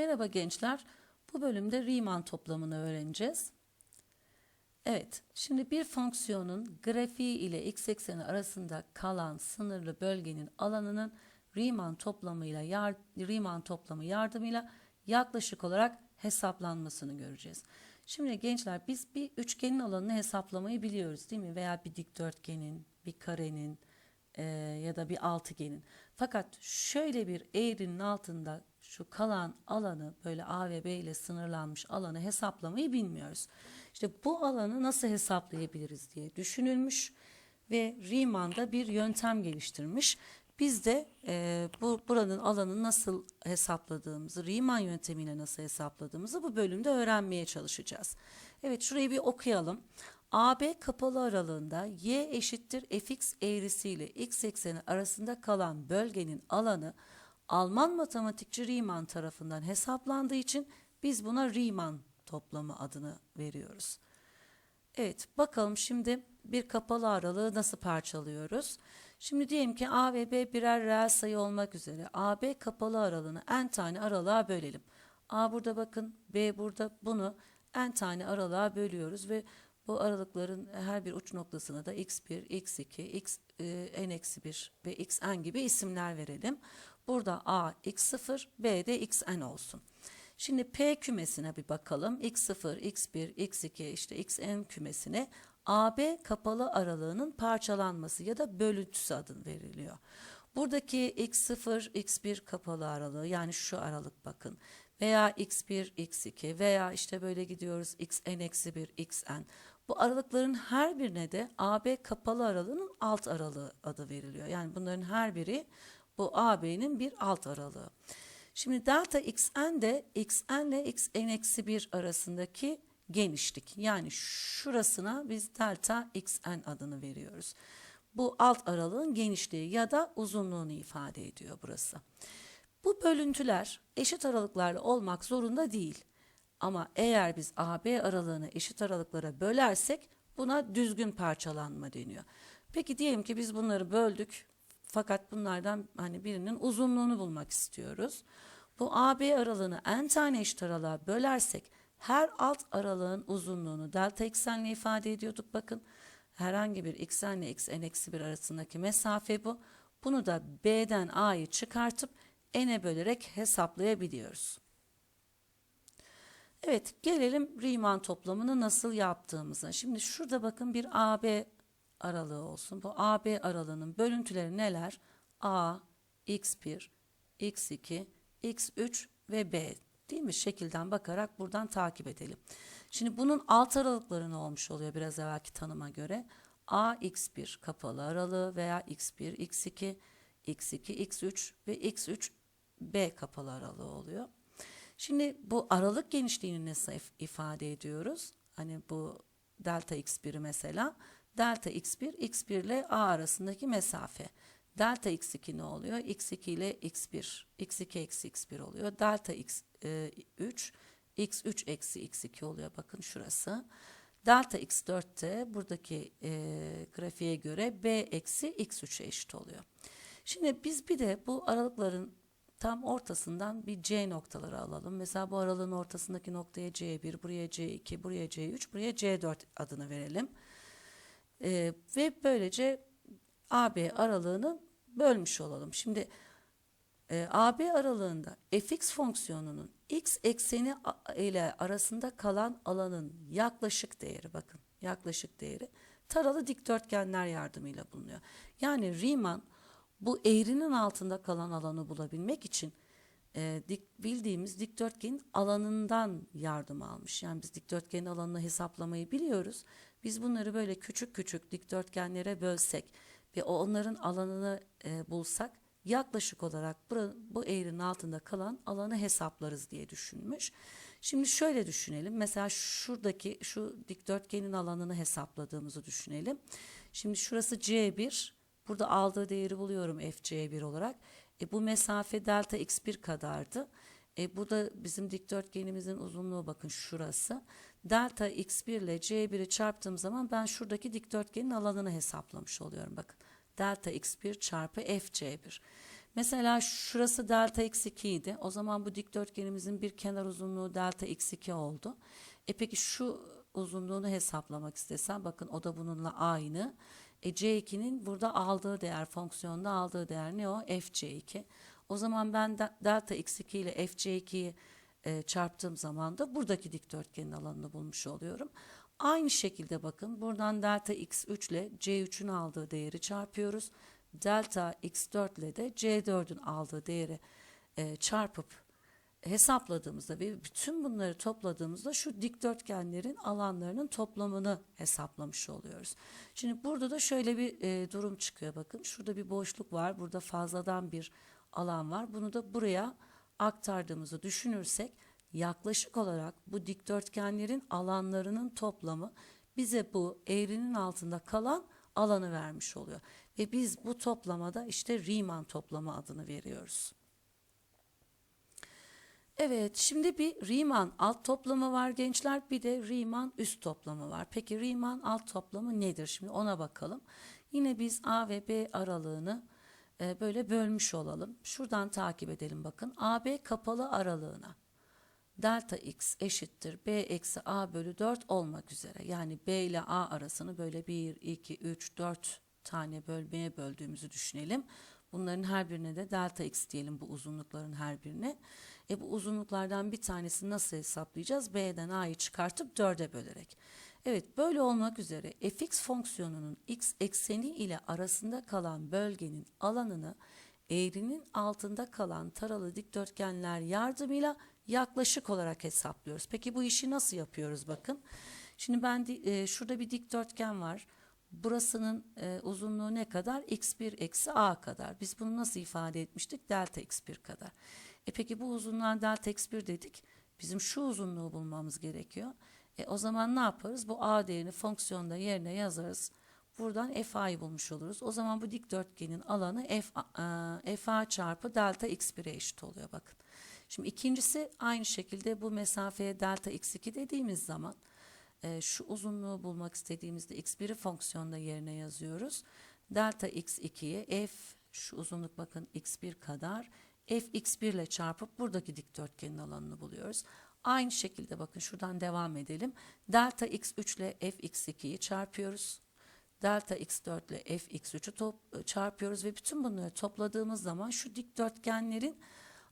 Merhaba gençler. Bu bölümde Riemann toplamını öğreneceğiz. Evet, şimdi bir fonksiyonun grafiği ile x ekseni arasında kalan sınırlı bölgenin alanının Riemann toplamıyla yar, Riemann toplamı yardımıyla yaklaşık olarak hesaplanmasını göreceğiz. Şimdi gençler biz bir üçgenin alanını hesaplamayı biliyoruz değil mi? Veya bir dikdörtgenin, bir karenin e, ya da bir altıgenin. Fakat şöyle bir eğrinin altında şu kalan alanı böyle A ve B ile sınırlanmış alanı hesaplamayı bilmiyoruz. İşte bu alanı nasıl hesaplayabiliriz diye düşünülmüş ve Riemann'da bir yöntem geliştirmiş. Biz de e, bu buranın alanını nasıl hesapladığımızı, Riemann yöntemiyle nasıl hesapladığımızı bu bölümde öğrenmeye çalışacağız. Evet şurayı bir okuyalım. AB kapalı aralığında y eşittir fx eğrisiyle x ekseni arasında kalan bölgenin alanı Alman matematikçi Riemann tarafından hesaplandığı için biz buna Riemann toplamı adını veriyoruz. Evet bakalım şimdi bir kapalı aralığı nasıl parçalıyoruz? Şimdi diyelim ki A ve B birer reel sayı olmak üzere AB kapalı aralığını n tane aralığa bölelim. A burada bakın B burada bunu n tane aralığa bölüyoruz ve bu aralıkların her bir uç noktasına da x1, x2, x e, n-1 ve xn gibi isimler verelim. Burada a x0, b de xn olsun. Şimdi P kümesine bir bakalım. X0, X1, X2 işte Xn kümesine AB kapalı aralığının parçalanması ya da bölüntüsü adını veriliyor. Buradaki X0, X1 kapalı aralığı yani şu aralık bakın veya X1, X2 veya işte böyle gidiyoruz Xn-1, Xn. Bu aralıkların her birine de AB kapalı aralığının alt aralığı adı veriliyor. Yani bunların her biri bu AB'nin bir alt aralığı. Şimdi delta xn de xn ile xn-1 arasındaki genişlik. Yani şurasına biz delta xn adını veriyoruz. Bu alt aralığın genişliği ya da uzunluğunu ifade ediyor burası. Bu bölüntüler eşit aralıklarla olmak zorunda değil. Ama eğer biz AB aralığını eşit aralıklara bölersek buna düzgün parçalanma deniyor. Peki diyelim ki biz bunları böldük fakat bunlardan hani birinin uzunluğunu bulmak istiyoruz. Bu AB aralığını n tane eşit aralığa bölersek her alt aralığın uzunluğunu delta x'enle ifade ediyorduk bakın. Herhangi bir xn ile xn eksi 1 arasındaki mesafe bu. Bunu da b'den a'yı çıkartıp n'e bölerek hesaplayabiliyoruz. Evet gelelim Riemann toplamını nasıl yaptığımıza. Şimdi şurada bakın bir AB aralığı olsun. Bu AB aralığının bölüntüleri neler? A, x1, x2, x3 ve b değil mi? Şekilden bakarak buradan takip edelim. Şimdi bunun alt aralıkları ne olmuş oluyor biraz evvelki tanıma göre? A, x1 kapalı aralığı veya x1, x2, x2, x3 ve x3 b kapalı aralığı oluyor. Şimdi bu aralık genişliğini nasıl ifade ediyoruz? Hani bu delta x1'i mesela delta x1, x1 ile a arasındaki mesafe. Delta x2 ne oluyor? x2 ile x1, x2 eksi x1 oluyor. Delta x3, x3 eksi x2 oluyor. Bakın şurası. Delta x4 de buradaki e, grafiğe göre b eksi x3'e eşit oluyor. Şimdi biz bir de bu aralıkların tam ortasından bir C noktaları alalım. Mesela bu aralığın ortasındaki noktaya C1, buraya C2, buraya C3, buraya C4 adını verelim. Ee, ve böylece AB aralığını bölmüş olalım. Şimdi e, AB aralığında fx fonksiyonunun x ekseni ile arasında kalan alanın yaklaşık değeri bakın yaklaşık değeri taralı dikdörtgenler yardımıyla bulunuyor. Yani Riemann bu eğrinin altında kalan alanı bulabilmek için e, dik, bildiğimiz dikdörtgenin alanından yardım almış. Yani biz dikdörtgenin alanını hesaplamayı biliyoruz. Biz bunları böyle küçük küçük dikdörtgenlere bölsek ve onların alanını e, bulsak yaklaşık olarak bu, bu eğrinin altında kalan alanı hesaplarız diye düşünmüş. Şimdi şöyle düşünelim. Mesela şuradaki şu dikdörtgenin alanını hesapladığımızı düşünelim. Şimdi şurası C1. Burada aldığı değeri buluyorum FC1 olarak. E, bu mesafe delta x1 kadardı. E, bu da bizim dikdörtgenimizin uzunluğu bakın şurası. Delta x1 ile c1'i çarptığım zaman ben şuradaki dikdörtgenin alanını hesaplamış oluyorum. Bakın delta x1 çarpı fc1. Mesela şurası delta x2 idi. O zaman bu dikdörtgenimizin bir kenar uzunluğu delta x2 oldu. E peki şu uzunluğunu hesaplamak istesem bakın o da bununla aynı. E C2'nin burada aldığı değer fonksiyonda aldığı değer ne o? fc2. O zaman ben de, delta x2 ile fc2'yi e, çarptığım zaman da buradaki dikdörtgenin alanını bulmuş oluyorum. Aynı şekilde bakın buradan delta x3 ile c3'ün aldığı değeri çarpıyoruz. Delta x4 ile de c4'ün aldığı değeri e, çarpıp hesapladığımızda ve bütün bunları topladığımızda şu dikdörtgenlerin alanlarının toplamını hesaplamış oluyoruz. Şimdi burada da şöyle bir e, durum çıkıyor bakın. Şurada bir boşluk var. Burada fazladan bir alan var. Bunu da buraya aktardığımızı düşünürsek yaklaşık olarak bu dikdörtgenlerin alanlarının toplamı bize bu eğrinin altında kalan alanı vermiş oluyor. Ve biz bu toplamada işte Riemann toplamı adını veriyoruz. Evet, şimdi bir Riemann alt toplamı var gençler, bir de Riemann üst toplamı var. Peki Riemann alt toplamı nedir? Şimdi ona bakalım. Yine biz A ve B aralığını e, böyle bölmüş olalım. Şuradan takip edelim bakın. AB kapalı aralığına delta x eşittir b eksi a bölü 4 olmak üzere. Yani b ile a arasını böyle 1, 2, 3, 4 tane bölmeye böldüğümüzü düşünelim. Bunların her birine de delta x diyelim bu uzunlukların her birine. E bu uzunluklardan bir tanesini nasıl hesaplayacağız? B'den a'yı çıkartıp 4'e bölerek. Evet böyle olmak üzere fx fonksiyonunun x ekseni ile arasında kalan bölgenin alanını eğrinin altında kalan taralı dikdörtgenler yardımıyla yaklaşık olarak hesaplıyoruz. Peki bu işi nasıl yapıyoruz bakın. Şimdi ben e, şurada bir dikdörtgen var. Burasının e, uzunluğu ne kadar? x1 eksi a kadar. Biz bunu nasıl ifade etmiştik? Delta x1 kadar. E peki bu uzunluğa delta x1 dedik. Bizim şu uzunluğu bulmamız gerekiyor. E o zaman ne yaparız? Bu a değerini fonksiyonda yerine yazarız. Buradan FA'yı bulmuş oluruz. O zaman bu dikdörtgenin alanı F, e, FA çarpı delta x1'e eşit oluyor bakın. Şimdi ikincisi aynı şekilde bu mesafeye delta x2 dediğimiz zaman e, şu uzunluğu bulmak istediğimizde x1'i fonksiyonda yerine yazıyoruz. Delta x2'ye f şu uzunluk bakın x1 kadar f x1 ile çarpıp buradaki dikdörtgenin alanını buluyoruz. Aynı şekilde bakın şuradan devam edelim. Delta x3 ile f x2'yi çarpıyoruz. Delta x4 ile f x3'ü çarpıyoruz ve bütün bunları topladığımız zaman şu dikdörtgenlerin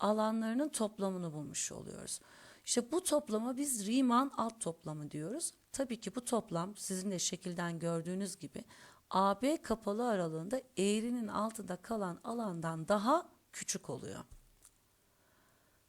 alanlarının toplamını bulmuş oluyoruz. İşte bu toplama biz Riemann alt toplamı diyoruz. Tabii ki bu toplam sizin de şekilden gördüğünüz gibi AB kapalı aralığında eğrinin altında kalan alandan daha küçük oluyor.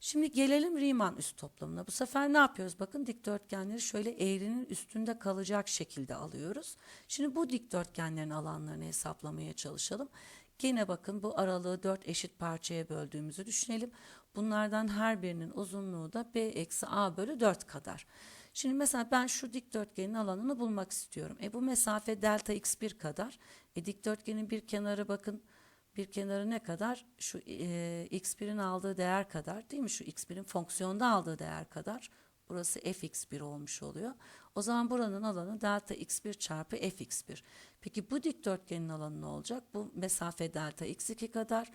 Şimdi gelelim Riemann üst toplamına. Bu sefer ne yapıyoruz? Bakın dikdörtgenleri şöyle eğrinin üstünde kalacak şekilde alıyoruz. Şimdi bu dikdörtgenlerin alanlarını hesaplamaya çalışalım. Gene bakın bu aralığı 4 eşit parçaya böldüğümüzü düşünelim. Bunlardan her birinin uzunluğu da b eksi a bölü 4 kadar. Şimdi mesela ben şu dikdörtgenin alanını bulmak istiyorum. E bu mesafe delta x1 kadar. E dikdörtgenin bir kenarı bakın bir kenarı ne kadar? Şu e, x1'in aldığı değer kadar değil mi? Şu x1'in fonksiyonda aldığı değer kadar. Burası fx1 olmuş oluyor. O zaman buranın alanı delta x1 çarpı fx1. Peki bu dikdörtgenin alanı ne olacak? Bu mesafe delta x2 kadar.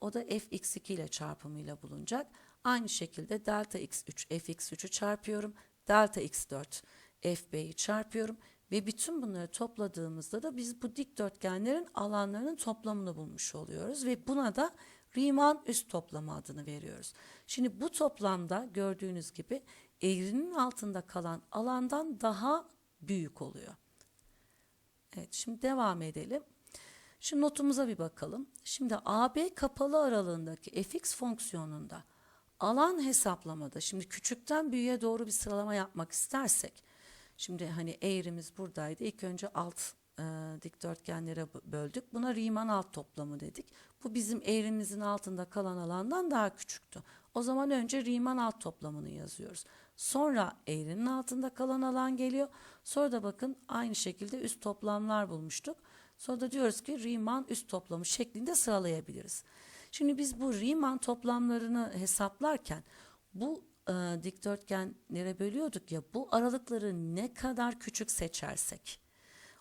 O da fx2 ile çarpımıyla bulunacak. Aynı şekilde delta x3 fx3'ü çarpıyorum. Delta x4 fb'yi çarpıyorum. Ve bütün bunları topladığımızda da biz bu dikdörtgenlerin alanlarının toplamını bulmuş oluyoruz. Ve buna da Riemann üst toplamı adını veriyoruz. Şimdi bu toplamda gördüğünüz gibi eğrinin altında kalan alandan daha büyük oluyor. Evet şimdi devam edelim. Şimdi notumuza bir bakalım. Şimdi AB kapalı aralığındaki fx fonksiyonunda alan hesaplamada şimdi küçükten büyüğe doğru bir sıralama yapmak istersek şimdi hani eğrimiz buradaydı. İlk önce alt e, dikdörtgenlere böldük. Buna Riemann alt toplamı dedik. Bu bizim eğrimizin altında kalan alandan daha küçüktü. O zaman önce Riemann alt toplamını yazıyoruz. Sonra eğrinin altında kalan alan geliyor. Sonra da bakın aynı şekilde üst toplamlar bulmuştuk. Sonra da diyoruz ki Riemann üst toplamı şeklinde sıralayabiliriz. Şimdi biz bu Riemann toplamlarını hesaplarken bu e, dikdörtgenlere bölüyorduk ya bu aralıkları ne kadar küçük seçersek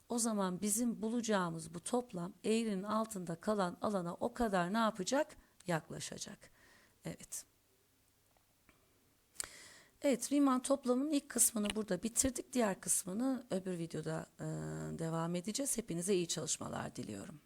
O zaman bizim bulacağımız bu toplam eğrinin altında kalan alana o kadar ne yapacak? Yaklaşacak. Evet. Evet, Riemann toplamının ilk kısmını burada bitirdik. Diğer kısmını öbür videoda e, devam edeceğiz. Hepinize iyi çalışmalar diliyorum.